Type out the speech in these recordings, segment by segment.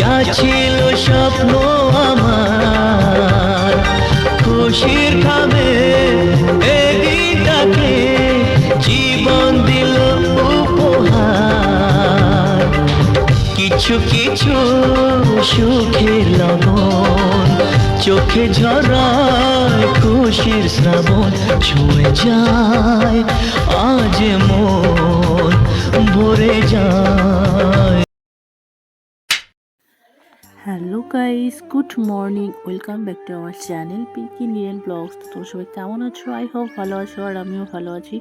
যা ছিল স্বপ্ন আমার। খুশির খাবে এই জীবন দিল উপহার। কিছু কিছু সুখের লবণ, চোখে ঝরায় খুশির শ্রাবণ, ছুঁয়ে যায় আজ মন, ভরে যায়। Hello guys, good morning, welcome back to our channel পিকি নিয়েন ব্লগস। তো সবাই কেমন আছো? আই হোপ ভালো আছো আর আমিও ভালো আছি।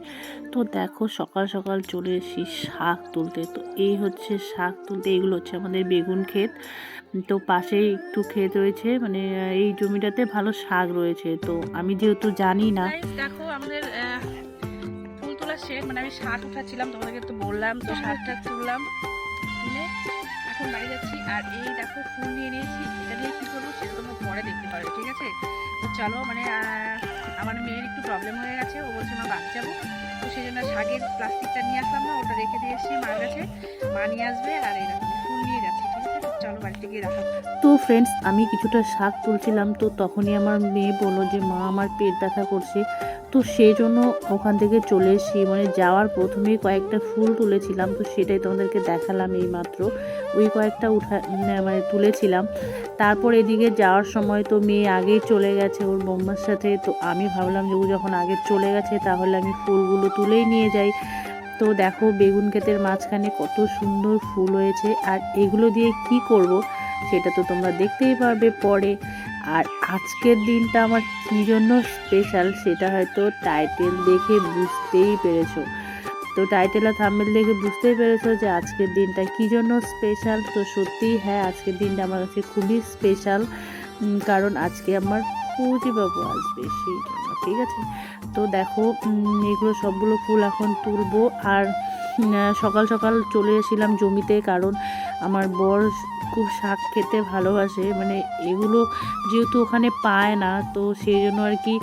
তো দেখো সকাল সকাল চলে এসেছি শাক তুলতে। তো এই হচ্ছে শাক তুলতে, এগুলো হচ্ছে আমাদের বেগুন ক্ষেত। তো পাশেই একটু ক্ষেত রয়েছে মানে এই জমিটাতে ভালো শাক রয়েছে। তো আমি যেহেতু জানি না দেখো আমাদের ফুল তোলা শেষ মানে আমি শাক উঠাচ্ছিলাম, তোমাদেরকে তো বললাম, তো শার্টটা তুললাম। তুলে এখন বাড়ি যাচ্ছি আর এই দেখো ফুল নিয়ে নিয়েছি, এটা দিয়ে কী করব সেটা তোমরা পরে দেখতে পারবে ঠিক আছে? তো চলো মানে আমার মেয়ের একটু প্রবলেম হয়ে গেছে, ও বলছে, মা বাচ্চা যাব। তো সেই জন্য শাকের প্লাস্টিকটা নিয়ে আসলাম না, ওটা রেখে দিয়ে এসেছি মার কাছে। মা নিয়ে আসবে আর এরকম চলো বাড়িতে গিয়ে রাখা তো ফ্রেন্ডস আমি কিছুটা শাক তুলছিলাম তো তখনই আমার মেয়ে বলল যে মা আমার পেট ব্যথা করছে। তো সেই জন্য ওখান থেকে চলে এসেছি। মানে যাওয়ার প্রথমেই কয়েকটা ফুল তুলেছিলাম তো সেটাই তোমাদেরকে দেখালাম এই মাত্র ওই কয়েকটা উঠা উম, মানে তুলেছিলাম। তারপর এদিকে যাওয়ার সময় তো মেয়ে আগেই চলে গেছে ওর বোম্মার সাথে। তো আমি ভাবলাম যে ও যখন আগে চলে গেছে তাহলে আমি ফুলগুলো তুলেই নিয়ে যাই। তো দেখো বেগুন ক্ষেতের মাঝখানে কত সুন্দর ফুল হয়েছে আর এগুলো দিয়ে কি করব সেটা তো তোমরা দেখতেই পারবে পরে। আর আজকের দিনটা আমার কী জন্য স্পেশাল সেটা হয়তো টাইটেল দেখে বুঝতেই পেরেছ। তো টাইটেল আর থাম্বেল দেখে বুঝতেই পেরেছ যে আজকের দিনটা কী জন্য স্পেশাল তো সত্যিই হ্যাঁ আজকের দিনটা আমার কাছে খুবই স্পেশাল কারণ আজকে আমার বাবু আসবে, সেই জন্য, ঠিক আছে? তো দেখো এগুলো সবগুলো ফুল এখন তুলবো। আর সকাল সকাল চলে এসেছিলাম জমিতে, কারণ আমার বর খুব শাক খেতে ভালোবাসে। মানে এগুলো যেহেতু ওখানে পায় না, তো সেই জন্য আর কি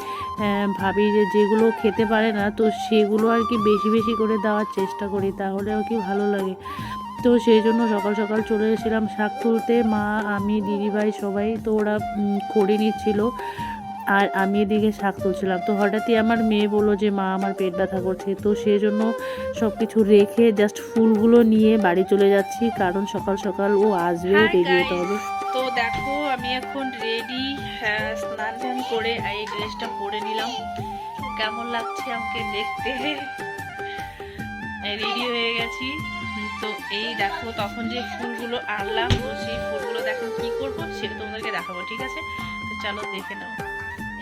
ভাবি যে যেগুলো খেতে পারে না, তো সেগুলো আর কি বেশি বেশি করে দেওয়ার চেষ্টা করি, তাহলে আর কি ভালো লাগে। তো সেই জন্য সকাল সকাল চলে এসেছিলাম শাক তুলতে। মা, আমি, দিদিভাই সবাই তো ওরা করে নিচ্ছিল। আর আমি এদিকে শাক তুলছিলাম। তো হঠাৎই আমার মেয়ে বলল যে মা আমার পেট ব্যথা করছে। তো সেই জন্য সব কিছু রেখে জাস্ট ফুলগুলো নিয়ে বাড়ি চলে যাচ্ছি। কারণ সকাল সকাল ও আসবে রেডি হতে হবে। তো দেখো আমি এখন রেডি স্নান টান করে এই ড্রেসটা পরে নিলাম। কেমন লাগছে আমাকে দেখতে? রেডি হয়ে গেছি। তো এই দেখো তখন যে ফুলগুলো আনলাম সেই ফুলগুলো দেখো কি করব সেটা তোমাদেরকে দেখাবো ঠিক আছে? তো চলো দেখে নাও।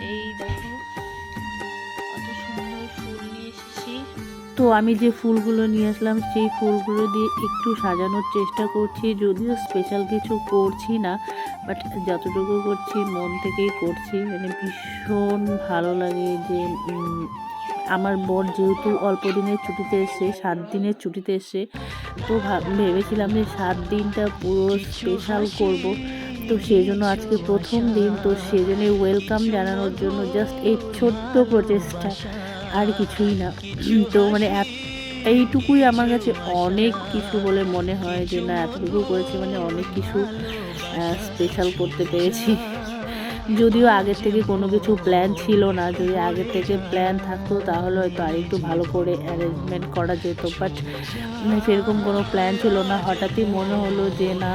এই দেখো কত সুন্দর ফুল নিয়ে এসেছি। তো আমি যে ফুলগুলো নিয়ে আসলাম সেই ফুলগুলো দিয়ে একটু সাজানোর চেষ্টা করছি যদিও স্পেশাল কিছু করছি না বাট যতটুকু করছি মন থেকেই করছি। মানে ভীষণ ভালো লাগে যে আমার বর যেহেতু অল্প দিনের ছুটিতে এসছে সাত দিনের ছুটিতে এসছে তো ভাব- ভেবেছিলাম যে সাত দিনটা পুরো স্পেশাল করব। তো সেই জন্য আজকে প্রথম দিন, তো সেই জন্যে ওয়েলকাম জানানোর জন্য জাস্ট এই ছোট্ট প্রচেষ্টা, আর কিছুই না। তো মানে এইটুকুই আমার কাছে অনেক কিছু বলে মনে হয় যে না, এতটুকু করেছি মানে অনেক কিছু স্পেশাল করতে পেরেছি। যদিও আগের থেকে কোনো কিছু প্ল্যান ছিল না, যদি আগের থেকে প্ল্যান থাকতো তাহলে হয়তো আরেকটু ভালো করে অ্যারেঞ্জমেন্ট করা যেত বাট সেরকম কোনো প্ল্যান ছিল না। হঠাৎই মনে হলো যে না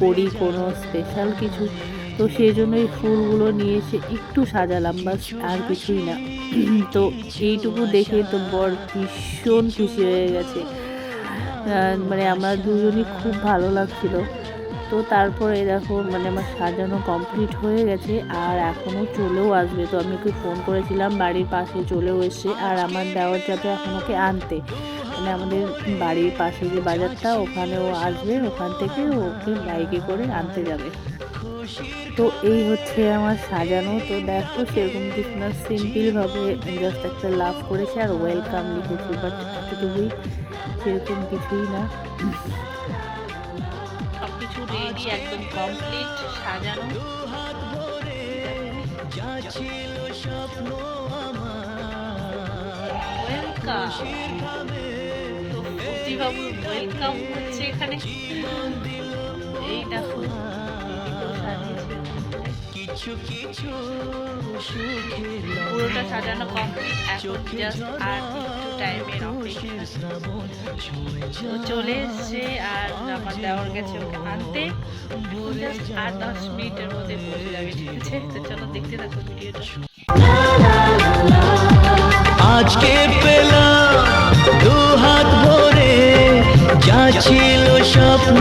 করি কোনো স্পেশাল কিছু। তো সেই জন্য এই ফুলগুলো নিয়ে এসে একটু সাজালাম, বাস আর কিছুই না। তো এইটুকু দেখে তো বর ভীষণ খুশি হয়ে গেছে। মানে আমরা দুজনই খুব ভালো লাগছিল। তো তারপরে দেখো মানে আমার সাজানো কমপ্লিট হয়ে গেছে আর এখনও চলেও আসবে। তো আমি ওকে ফোন করেছিলাম, বাড়ির পাশে চলেও এসছে আর আমার দেওয়ার যাবে এখন ওকে আনতে। মানে আমাদের বাড়ির পাশে যে বাজারটা, ওখানেও আসবে, ওখান থেকে ওকে বাইকে করে আনতে যাবে। তো এই হচ্ছে আমার সাজানো। তো দেখো, সেরকম কিছু না, সিম্পলভাবে জাস্ট একটা লাভ করেছে আর ওয়েলকাম লিখেছি বাট সেরকম কিছুই না। কিছু রেডি একদম কমপ্লিট সাজানো। ওয়েলকাম তো বাবু ওয়েলকাম হচ্ছে এখানে। এই দেখো। কিছু কিছু পুরোটা সাজানো কমপ্লিট এখন জাস্ট আর একটু টাইমের অপেক্ষা। চলে এসছে আর আমার দেওয়ার গেছে ওকে আনতে। জাস্ট আট দশ মিনিটের মধ্যে পৌঁছে যাবে ঠিক আছে? তো চলো দেখতে থাকো ভিডিওটা। আজকে পেলাম দু হাত ভরে যা ছিল স্বপ্ন।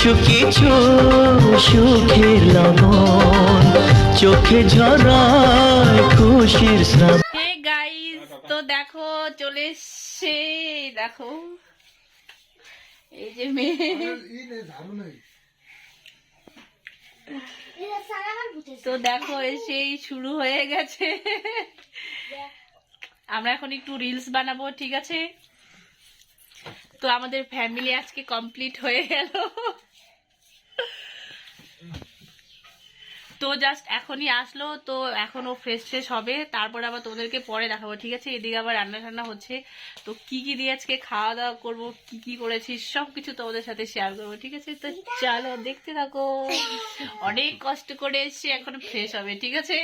কিছু কিছু সুখের লবণ, চোখে ঝরায় খুশির শ্রাবণ। গাইস তো দেখো, চলে এসছে। দেখো, এই যে মেয়ে। তো দেখো, এসেই শুরু হয়ে গেছে। আমরা এখন একটু রিলস বানাবো, ঠিক আছে? তো আমাদের ফ্যামিলি আজকে কমপ্লিট হয়ে গেল। তো জাস্ট এখনই আসলো, তো এখনও ফ্রেশ ফ্রেশ হবে। তারপরে আবার তোদেরকে পরে দেখাবো, ঠিক আছে? এদিকে আবার রান্না টান্না হচ্ছে। তো কি কি দিয়ে আজকে খাওয়া দাওয়া করব, কি কি করেছি সব কিছু তোমাদের সাথে শেয়ার করব, ঠিক আছে? তো চলো, দেখতে থাকো। অনেক কষ্ট করে এসছি, এখন ফ্রেশ হবে, ঠিক আছে?